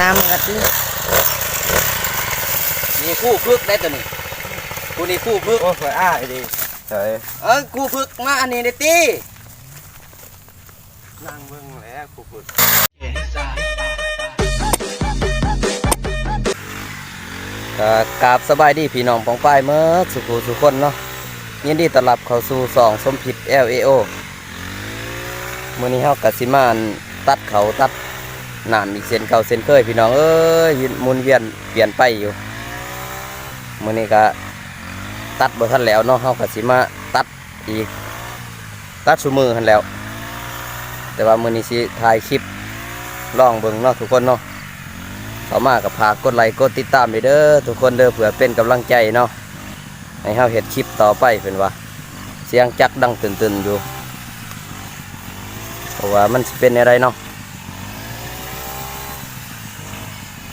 น้ำกะทินี่คู่พึกได้ตัวนี้กูนี่คู่พึก โอ้ยอ้ายดีเฉยเออคู่พึกมาอันนี้ได้ตีนั่งเบิ่งแล้วกูพูดก็กราบสบายดีพี่น้องปองป้ายเมื่อสุขสุขคนเนาะยินดีต้อนรับเข้าสู่สองสมผิด LAO มื้อนี้เฮากะสิมาอั่นตัดเขาตัด น้ำอีกเส้นเก่าเส้นเคยพี่น้องเอ้ยมุนเวียนเปลี่ยนไปอยู่มื้อนี้ก็ตัดบ่ทันแล้วเนาะเฮากะสิมาตัดอีก ตัดซุมือหันแล้ว แต่ว่ามื้อนี้สิถ่ายคลิปลองเบิ่งเนาะทุกคนเนาะเข้ามากับพากดไลค์กดติดตามไปเด้อทุกคนเด้อเผื่อเป็นกำลังใจเนาะให้เฮาเฮ็ดคลิปต่อไปเป็นว่า เสียงจักดังตื่นๆอยู่เพราะว่ามันสิเป็นอะไรเนาะ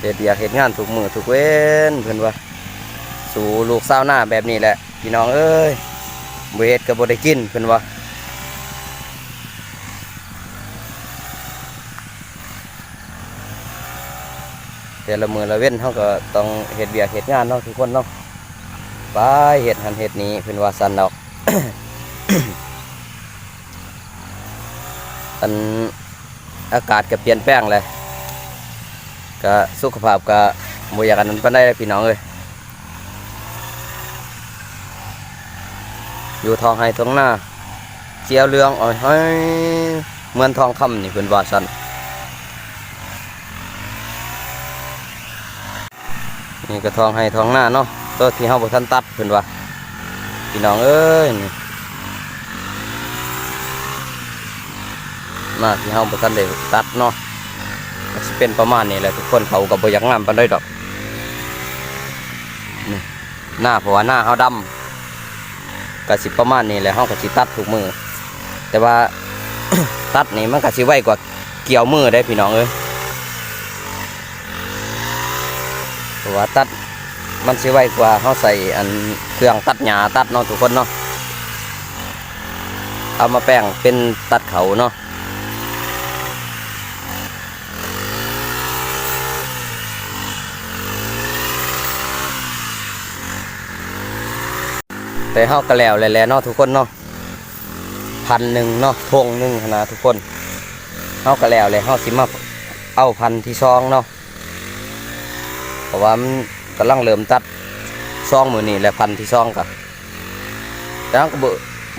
เฮ็ดอยกเฮ็ดงานทุกมือทุกเว้นเพิ่อนว่าสู่ลูกสาวหน้าแบบนี้แหละพี่น้องเอ้ยบ่เฮ็ดก็บ่ได้กินเพิ่อนว่าแต่ละมือละเว้นเขาก็ต้องเห็ดเบียกเห็ดงานเนาะทุกคนเนาะไปเห็ดหันเห็ดนี้เป็นว่าสันดอกอันอากาศก็เปลี่ยนแปลงเลย ก็สุขภาพก็บ่อยกันนั้นปานใดเลยพี่น้องเอ้ยอยู่ทองไห้ทองหน้าเจียวเรืองอ่อยห้อยเหมือนทองคำนี่เป็นว่าสันนี่กระทองให้ทองหน้าเนาะตัวที่เฮาบ่ทันตัดเพิ่นว่าพี่น้องเอ้ยนี่มาที่เฮาบ่ทันได้ตัดเนาะ็สเป็นประมาณนี้แหละทุกคนเขาก็บ่อยากงามปานใดดอกนี่หน้าเพราะว่าหน้าเฮาดำก็สิประมาณนี้แหละเฮาก็สิตัดทุกมือ แต่ว่าตัดนี่มันก็สิไวกว่าเกี่ยวมือได้พี่น้องเอ้ยเพราะว่าตัดมันสิไวกว่าเขาใส่อันเครื่องตัดหญ้าตัดเนาะทุกคนเนาะเอามาแป้งเป็นตัดเขาเนาะ แต่เฮาก็แล้วแหละเนาะทุกคนเนาะพันหนึ่งเนาะทงหนึ่งนะทุกคนเฮาก็แล้วเลยเฮาสิมาเอาพันที่ซองเนาะเพราะว่ามันกำลังเริ่มตัดซองมือนี่แหละพันที่ซองกับแล้วก็บ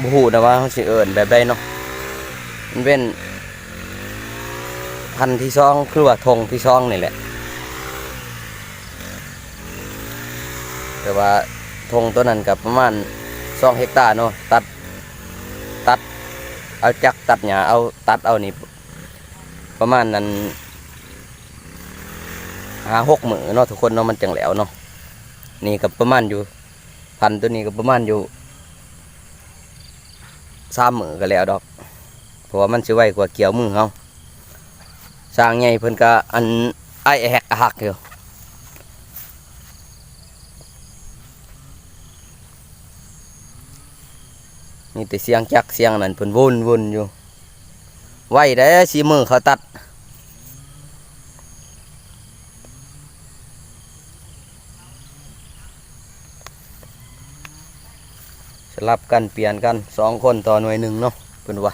บูฮูนะว่าเขาสิเอิญแบบใดเนาะมันเป็นพันที่ซองคือว่าธงที่ซองนี่แหละแต่ว่าธงตัวนั้นกับประมาณ สองเฮกตาร์เนาะตัดตัด เอาจักตัดหญ้าเอาตัดเอานี่ประมาณนั้นหาหกมือเนาะทุกคนเนาะมันจังแหล้วเนาะนี่กับประมาณอยู่ พันตัวนี้กับประมาณอยู่สามมือก็แล้วดอกเพราะว่ามันสิไวกว่าเกี่ยวมือเขาสร้างใหญ่เพิ่นก็อันไอแหกหักอยู่ นี่แต่เสียงจักเสียงนั่นเพิ่นวนวนอยู่ ไวได้สีมือเขาตัด สลับกันเปลี่ยนกันสองคนต่อหน่วยหนึ่งเนาะเพิ่นว่า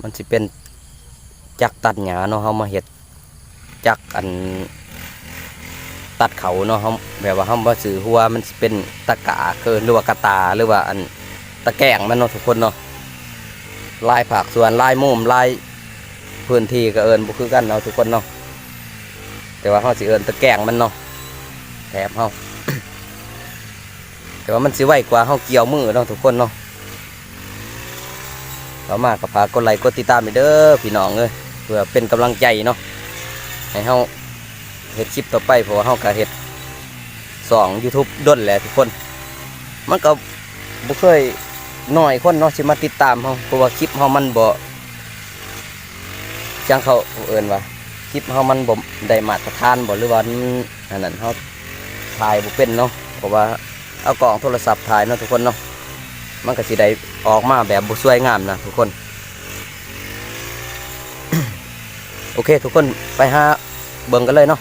มันสิเป็นจักตัดหญ้าเนาะเฮามาเฮ็ดจักอัน ตัดเขาเนาะเฮาแบบว่าเฮาบ่ซื้อหัวมันเป็นตะกะคือหรือว่ากระตาหรือว่าอันตะแกงมันเนาะทุกคนเนาะลายผักส่วนลายมุมลายพื้นที่ก็เอินบ่คือกันเนาะทุกคนเนาะแต่ว่าเฮาสิเอินตะแกงมันเนาะแถบเฮาแต่ว่ามันสิไวกว่าเฮาเกี่ยวมือเนาะทุกคนเนาะต่อมาก็ฝากดไลค์กดติดตามไปเด้อพี่น้องเอ้ยเพื่อเป็นกำลังใจเนาะให้เฮา เฮ็ดคลิปต่อไปเพราะว่าเฮาก็เฮ็ดสอง YouTube ด้นแหละทุกคน มันก็บ่เคยน้อยคนเนาะสิมาติดตามเฮาเพราะว่าคลิปเฮามันบ่จังเขาเอิ้นว่าคลิปเฮามันบ่ได้มาตรฐานบ่หรือว่ามันอันนั้นเฮาถ่ายบ่เป็นเนาะเพราะว่าเอากล่องโทรศัพท์ถ่ายเนาะทุกคนเนาะมันก็สิได้ออกมาแบบบุสวยงามนะทุกคน โอเค ทุกคนไปหาเบิ่งกันเลยเนาะ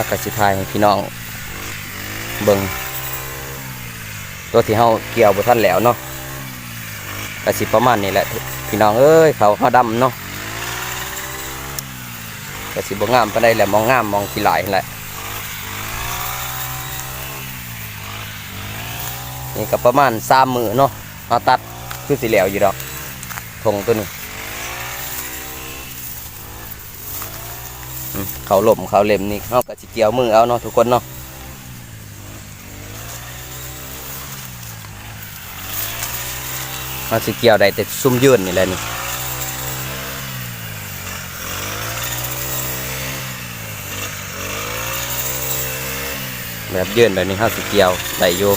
ถ้ากสิทายให้พี่น้องเบิงตัวที่เฮาเกี่ยวบ่ทันแล้วเนาะกสิประมาณนี้แหละพี่น้องเอ้ยเขาเขาดำเนาะกสิบ่งามปานใดแหละมองงามมองขี้หลายนั่นแหละนี่ก็ประมาณ3มื้อเนาะเฮาตัดคือสิแล้วอยู่ดอกทงตัวนี้อืม เขาหล่มเขาเล็มนี่เฮาก็สิเกี่ยวมือเอาเนาะทุกคนเนาะมันสิเกี่ยวได้แต่ซุ่มยืนนี่แหละนี่แบบยืนแบบนี้ห้าสิเกี่ยวได้อยู่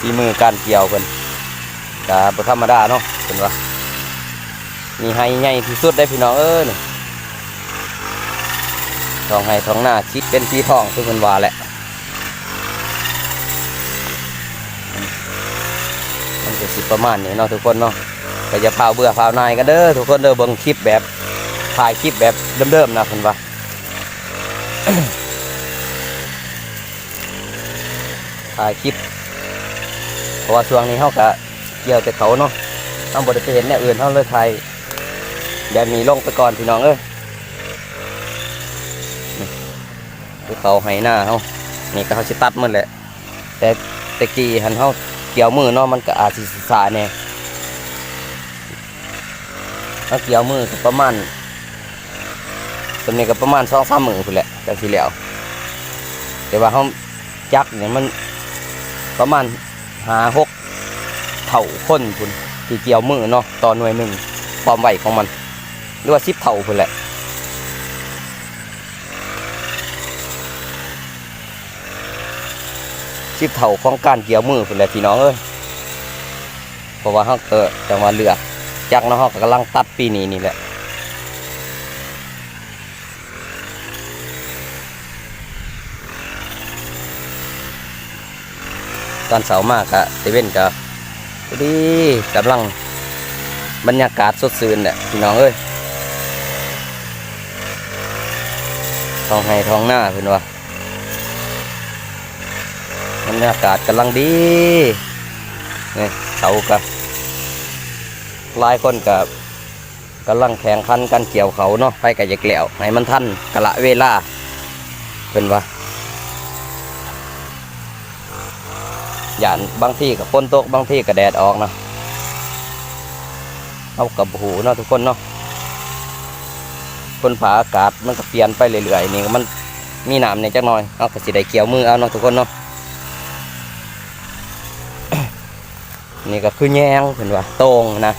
สีมือการเกี่ยวเพิ่นกาบธรรมดาเนาะเป็นว่ามีไฮใหญ่ที่สุดได้พี่น้องเอ้ยนี่ทองให้ทองหน้าชิดเป็นสีทองทุกคนว่าแหละมันจะสิประมาณนี้เนาะทุกคนเนาะก็จะพาเบื่อพาวนายกันเด้อทุกคนเด้อเบิ่งคลิปแบบถ่ายคลิปแบบเดิมๆนะคุณว่าถ่ายคลิป ราะว่าช่วงนี้เขากะเกี่ยวแต่เขาเนาะต้องบริเห็นเนี่ยอื่นเขาเลยถ่ายแบบนี้ลงไปก่อนพี่น้องเอ้ยคือเขาให้หน้าเขานี่ก็เขาสิตัดมันแหละ แต่ตะกี้หันเขาเกี่ยวมือเนาะมันก็อาจสิสาแน่เขาเกี่ยวมือก็ประมาณตรงนี้ก็ประมาณสองสามมือพุ่นแหละจังสิแล้วแต่ว่าเขาจักเนี่ยมันประมาณ หาหกเท่าคนพุ่นที่เกี่ยวมือเนาะต่อหน่วยหนึ่งความไหวของมัน หรือว่าสิบเท่าพุ่นแหละชิบเถาของการเกี่ยวมือเป็นแหละพี่น้องเอ้ยเพราะว่าเขาเกิดจังหวะเลือกจักเนาะเขาก็กำลังตัดปีนี้นี่แหละ ตอนเสาร์มากอะเซเว่นก็ดีกำลังบรรยากาศสดชื่นแหละพี่น้องเอ้ยท้องให้ท้องหน้าเพื่อนว่าบรรยากาศกำลังดีนี่เขากับหลายคนกับกำลังแข่งขันกันเกี่ยวเขาเนาะไปกับยกแกล้วให้มันทันกะละเวลาเป็นว่า ยางบางที่กับฝนตกบางที่กับแดดออกนะเอากับหูเนาะทุกคนเนาะคนผาอากาศมันก็เปลี่ยนไปเรื่อยๆนี่มันมีหนามเนี่ยจักหน่อยเอาก็สิได้เกี่ยวมือเอาเนาะทุกคนเนาะนี่ก็คือแยงเห็นว่าตรงนะ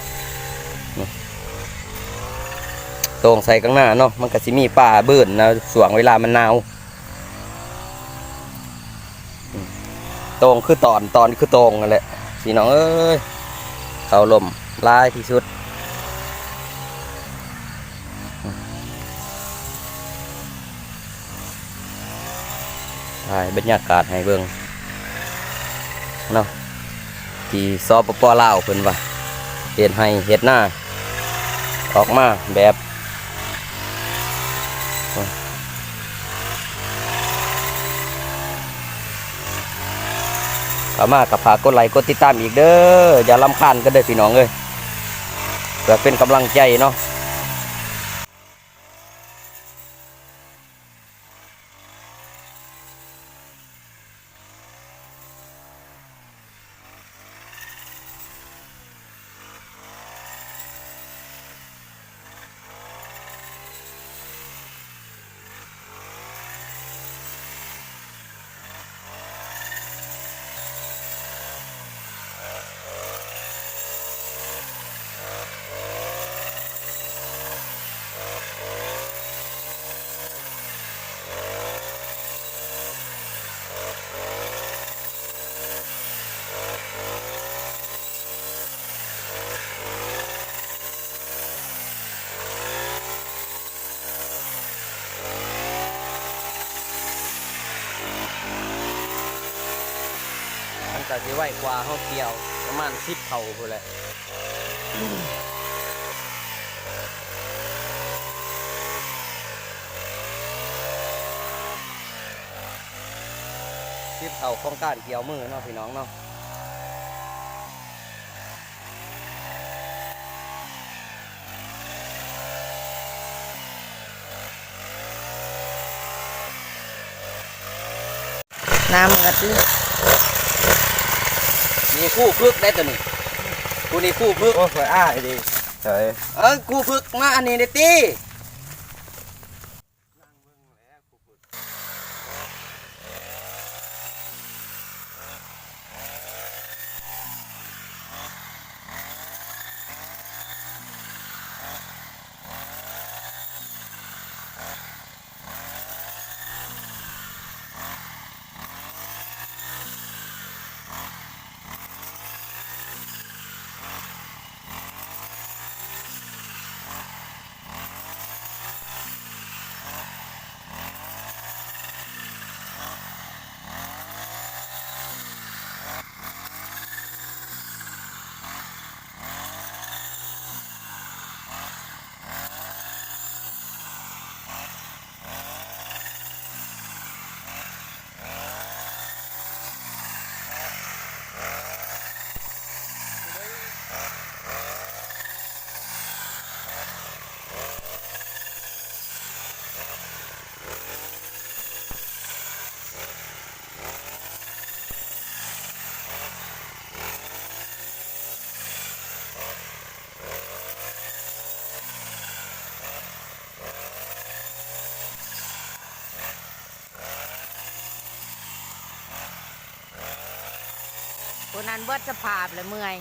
ตรงใส่ข้างหน้าเนาะมันก็สิมีป่าเบื่นนะสวงเวลามันหนาวอืมโตรงคือตอนตอนคือตรงนั่นแหละพี่น้องเอ้ยเขาลมลายที่สุดถ่ายบรรยากาศให้เบิ่งเนาะที่ซอปปอลาวเพิ่นว่าเฮ็ดให้เฮ็ดหน้า ออกมาแบบ เข้ามากับฝากกดไลค์กดติดตามอีกเด้ออย่าลำคาญกันเด้อพี่น้องเอ้ยเพื่อเป็นกำลังใจเนาะ ไว้กว่าเฮาเกี่ยว ประมาณ10เท่าพุ่นแหละสิบเท่าของการเกี่ยวมือเนาะพี่น้องเนาะน้ำกระตือ มีคู่พึกได้ตัวนี้กูนี่คู่พึกโอ้ยอ้ายดิเฉยเออคู่พึกมาอันนี้เด้ติ คนนั้นเบิดสภาพเลยเมื่อย